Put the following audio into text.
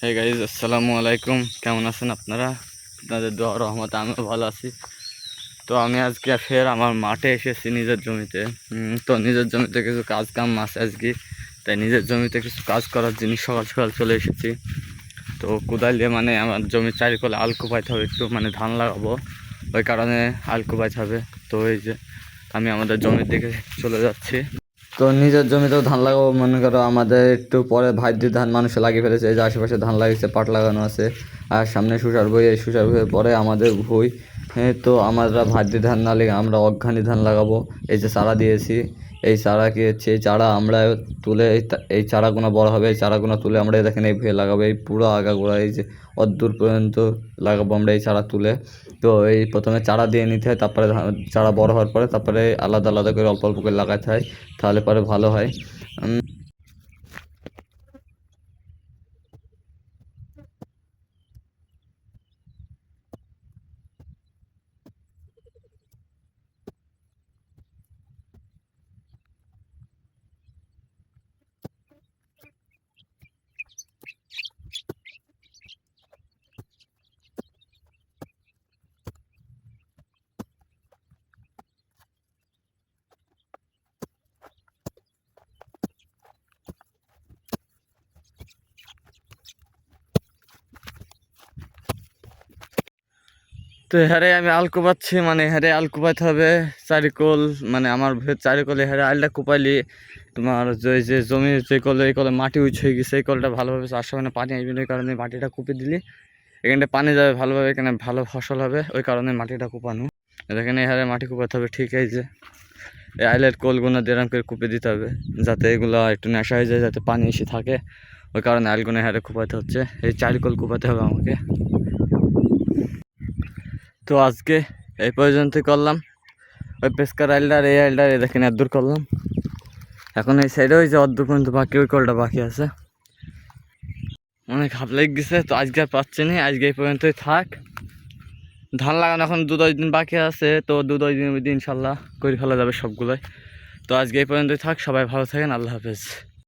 Hey guys আসসালামু আলাইকুম কেমন আছেন আপনারা? আপনাদের দোয়া রহমত আমিও ভালো আছি। তো আমি আজকে ফের আমার মাঠে এসেছি নিজের জমিতে। তো নিজের জমিতে কিছু কাজ কাম আছে আজকে। তাই নিজের জমিতে কিছু কাজ করার জিনিস সকাল সকাল চলে এসেছি। তো কোদাল দিয়ে মানে আমার জমির চারিকলে আল কোপাইতে হবে একটু মানে ধান লাগাবো। ওই কারণে আল কোপাইতে হবে। তো এই যে, আমি আমাদের জমির দিকে চলে যাচ্ছি। তো নিজের জমিতেও ধান লাগাবো মনে করো আমাদের একটু পরে ভাইদের ধান মানুষ লাগিয়ে ফেলেছে এই যে আশেপাশে ধান লাগিয়েছে পাট লাগানো আছে আর সামনে সুসার বই এই সুসার বইয়ের পরে আমাদের ভুই হ্যাঁ, তো আমরা ভাইদের ধান না লেগে আমরা অজ্ঞানী ধান লাগাবো এই যে চারা দিয়েছি এই চারা কি হচ্ছে, এই চারা আমরা তুলে, এই চারাগুলো বড় হবে, এই চারাগুলো তুলে আমরা দেখেন এই লাগাবো, এই পুরো আগাগোড়া, এই যে অদ্দূর পর্যন্ত লাগাবো আমরা এই চারা তুলে। তো এই প্রথমে চারা দিয়ে নিতে হয়, তারপরে চারা বড় হওয়ার পরে তারপরে আলাদা আলাদা করে অল্প অল্প করে লাগাতে হয়, তাহলে পরে ভালো হয়। তো হ্যারে আমি আল কোপাচ্ছি মানে হ্যারে আল কোপাইতে হবে। চারিকোল মানে আমার চারিকোলে হ্যারে আলটা কোপাইলি। তোমার যে যে জমি যে কলে এই কলে মাটি উঁচু হয়ে গেছে এই কলটা ভালোভাবে চাষ হবে না পানি আসবে না, এই কারণে মাটিটা কুপে দিলি। এখানটা পানি যাবে ভালোভাবে এখানে ভালো ফসল হবে ওই কারণে মাটিটা কুপানো। এখানে হ্যারে মাটি কুপাতে হবে ঠিক যে। এই আইলের কোলগুলো দেরাম করে কুপে দিতে হবে যাতে এগুলো একটু নেশা হয়ে যায় যাতে পানি এসে থাকে। ওই কারণে আইলগুলো হ্যারে কুপাতে হচ্ছে। এই চারিকোল কুপাতে হবে আমাকে। তো আজকে এই পর্যন্তই করলাম। ওই পেস্কার আইলডার, এই আইলডার, এই দেখেন দূর করলাম। এখন এই সাইডে ওই যে অর্ধ পর্যন্ত বাকি, ওই কলটা বাকি আছে। অনেক হাফ লেগে গেছে, তো আজকে আর পাচ্ছি না, আজকে এই পর্যন্তই থাক। ধান লাগানো এখন দু দশ দিন বাকি আছে, তো দু দশ দিনের মধ্যে ইনশাল্লাহ করে ফেলা যাবে সবগুলোই। তো আজকে এই পর্যন্তই থাক, সবাই ভালো থাকেন, আল্লাহ হাফেজ।